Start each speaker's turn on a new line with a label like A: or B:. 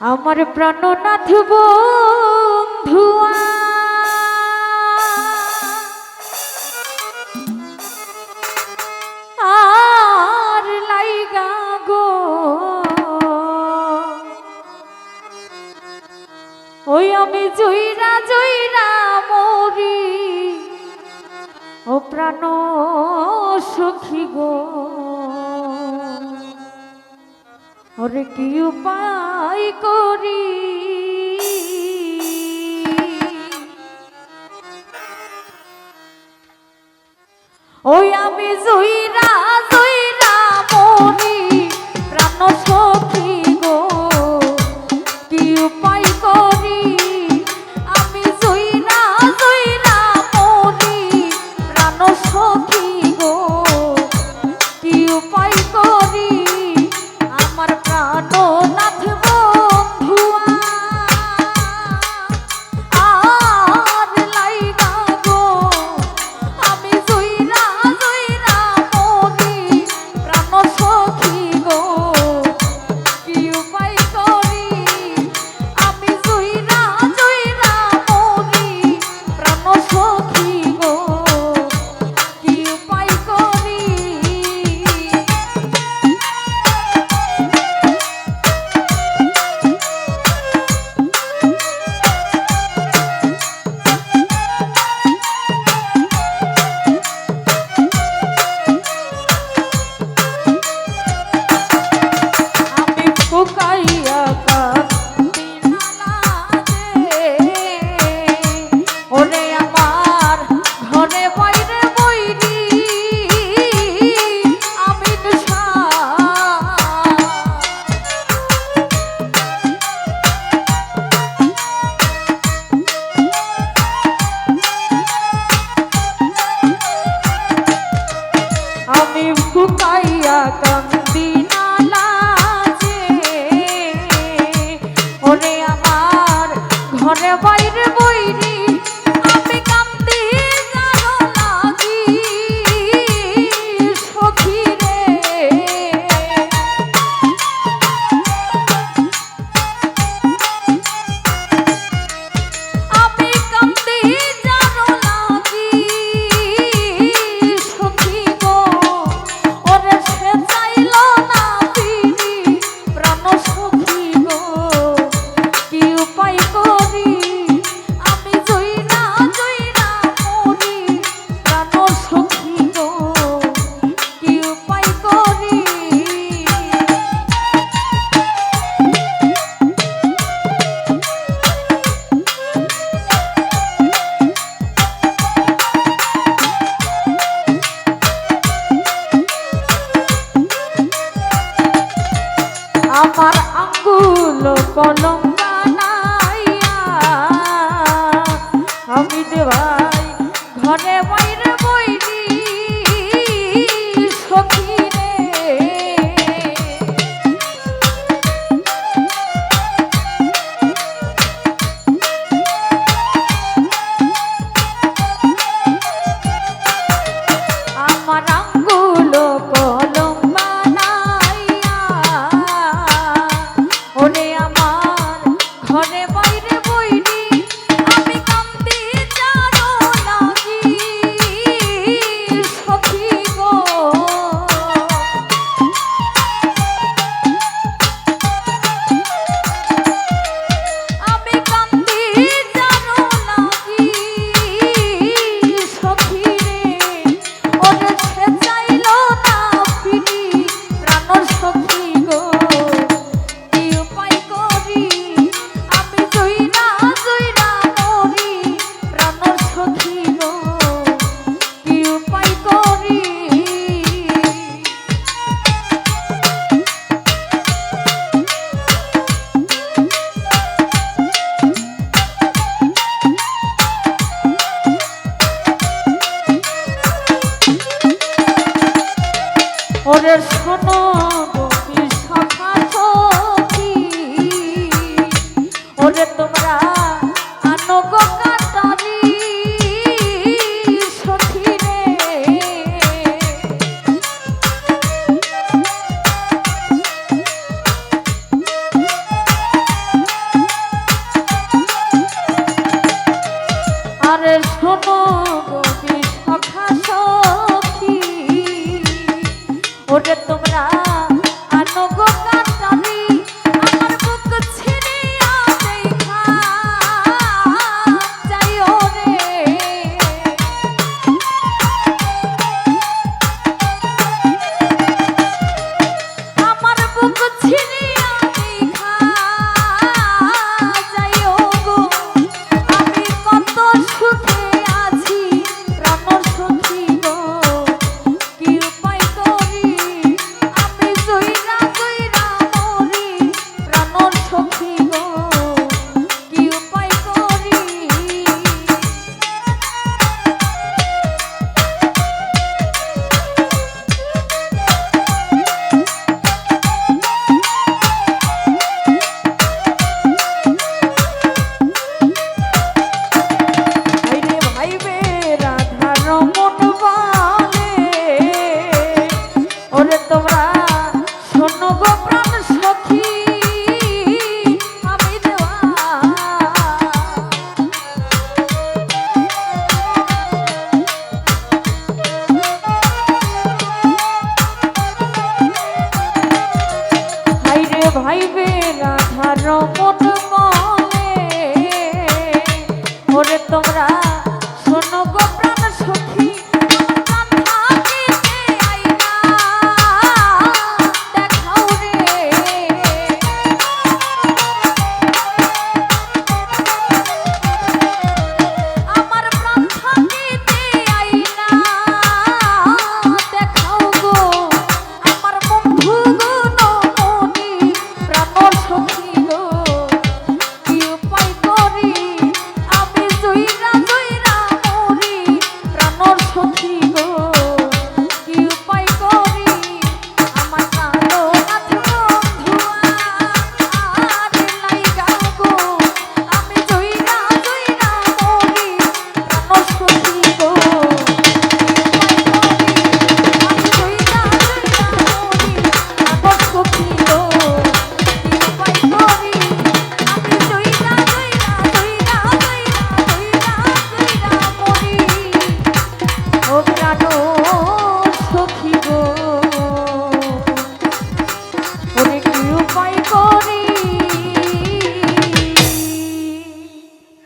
A: আমার প্রাণনাথ বন্ধুয়া আর লাইগা গো। ওই আমি জয়রা জুইরা মরি, ও প্রাণ সুখী গো। ওরে কি উপায়? ভয় করি। ওই আমি জুইরা ফুকাইয়া কান্দি আর শোনো তোমরা